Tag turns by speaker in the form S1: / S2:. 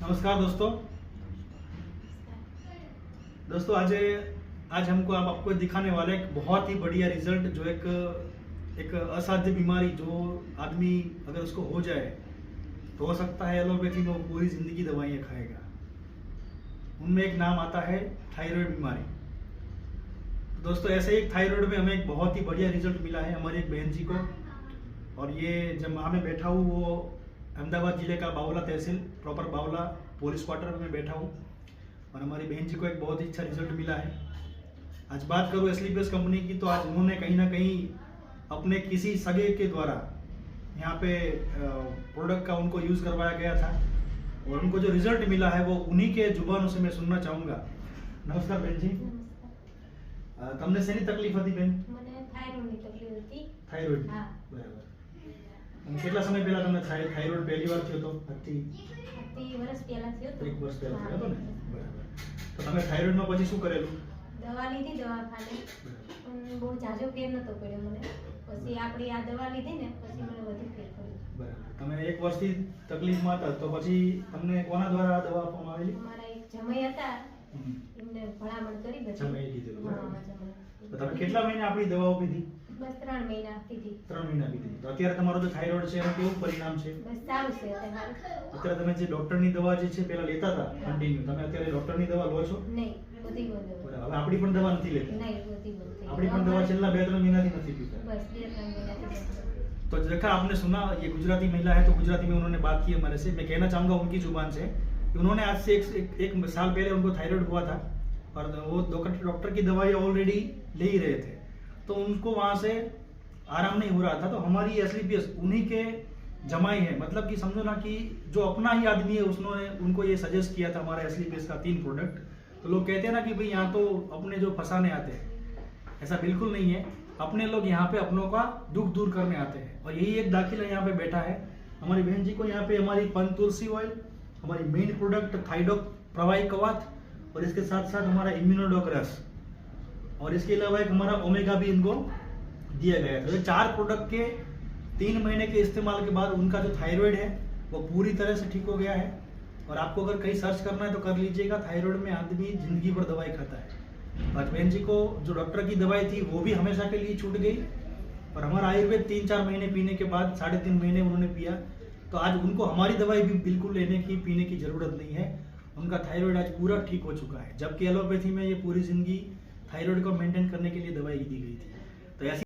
S1: नमस्कार दोस्तों। दोस्तों, आज आज हमको आप आपको दिखाने वाले एक बहुत ही बढ़िया रिज़ल्ट जो एक एक असाध्य बीमारी जो आदमी अगर उसको हो जाए तो हो सकता है एलोपैथी में वो पूरी ज़िंदगी दवाइयाँ खाएगा। उनमें एक नाम आता है थायराइड बीमारी। दोस्तों, ऐसे ही थायराइड में हमें एक बहुत ही बढ़िया रिज़ल्ट मिला है हमारी एक बहन जी को। और ये जब वहाँ में बैठा हूँ, वो अहमदाबाद जिले का बावला तहसील प्रॉपर बावला पुलिस क्वार्टर में बैठा हूँ और हमारी बहन जी को एक बहुत ही अच्छा रिजल्ट मिला है आज बात करूँ एसलीपीएस कंपनी की तो आज उन्होंने कहीं ना कहीं अपने किसी सगे के द्वारा यहाँ पे प्रोडक्ट का उनको यूज़ करवाया गया था और उनको जो रिजल्ट मिला है वो उन्हीं के जुबानों से मैं सुनना चाहूँगा नमस्कार बहन जी અ, તમને શેની તકલીફ હતી બેન
S2: મને થાઇરોઇડની તકલીફ હતી
S1: થાઇરોઇડ
S2: હા.
S1: બરાબર અને કેટલા સમય પહેલા તમને થાઇરોઇડ પહેલી વાર થયો હતો. આજથી
S2: વર્ષ પહેલા થયો હતો
S1: એક વર્ષ પહેલા થયો હતો ને? બરાબર. તો તમે થાઇરોઇડમાં પછી શું કરેલું?
S2: દવા લીધી દવાખાને. પણ બહુ જાજો ફેર નતો પડ્યો મને. પછી આપણી આ દવા લીધી ને પછી મને વધુ ફેર પડ્યો.
S1: બરાબર. તમે એક વર્ષથી તકલીફમાં હતા તો પછી તમને કોના દ્વારા આ દવા આપવામાં આવેલી?
S2: મારા એક જમાઈ હતા. એમને ભલામણ કરી બધી.
S1: કીધેલું, બરાબર. તો તમે કેટલા મહિને આપણી દવાઓ પીધી?
S2: બસ ત્રણ મહિના પીધી
S1: ત્રણ મહિના પીધી તો અત્યારે તમારો જે થાઇરોઇડ છે એનું કેવું પરિણામ છે
S2: બસ સારું છે અત્યારે
S1: અત્યારે તમે જે ડોક્ટરની દવા જે છે પહેલા લેતા હતા કન્ટિન્યુ તમે અત્યારે ડોક્ટરની દવા લો છો
S2: નહીં બધી બંધ
S1: બરાબર હવે આપણી પણ દવા નથી લેતા
S2: નહીં બધી બંધ થઈ.
S1: આપણી પણ દવા છેલ્લા બે ત્રણ મહિનાથી નથી પીતા
S2: બસ બે ત્રણ મહિનાથી બંધ થઈ.
S1: तो देखा आपने सुना ये गुजराती महिला है तो गुजराती में उन्होंने बात की हमारे से मैं कहना चाहूंगा उनकी जुबान से कि उन्होंने आज से एक, एक, एक साल पहले उनको थायराइड हुआ था और वो डॉक्टर डॉक्टर की दवाई ऑलरेडी ले ही रहे थे तो उनको वहाँ से आराम नहीं हो रहा था। तो हमारी एस उन्हीं के जमाई है। मतलब कि समझो ना कि जो अपना ही आदमी है, उसने उनको ये सजेस्ट किया था हमारा एस का तीन प्रोडक्ट तो लोग कहते हैं ना कि भाई यहाँ तो अपने जो फंसाने आते हैं, ऐसा बिल्कुल नहीं है। अपने लोग यहाँ पे अपनों का दुख दूर करने आते हैं। और यही एक दाखिला यहाँ पे बैठा है। हमारी बहन जी को यहाँ पे हमारी पन तुलसी ऑयल हमारी मेन प्रोडक्ट थाइडोक प्रवाही कवात, और इसके साथ साथ हमारा इम्यूनोडोक रस और इसके अलावा एक हमारा ओमेगा भी इनको दिया गया था तो चार प्रोडक्ट के तीन महीने के इस्तेमाल के बाद उनका जो थायराइड है, वो पूरी तरह से ठीक हो गया है। और आपको अगर कहीं सर्च करना है तो कर लीजिएगा थायराइड में आदमी ज़िंदगी भर दवाई खाता है। आज जी को जो डॉक्टर की दवाई थी, वो भी हमेशा के लिए छूट गई। और हमारा आयुर्वेद तीन चार महीने पीने के बाद, साढ़े तीन महीने उन्होंने पिया। तो आज उनको हमारी दवाई भी बिल्कुल लेने की, पीने की ज़रूरत नहीं है। उनका थायराइड आज पूरा ठीक हो चुका है। जबकि एलोपैथी में ये पूरी ज़िंदगी थायराइड को मेंटेन करने के लिए दवाई दी गई थी।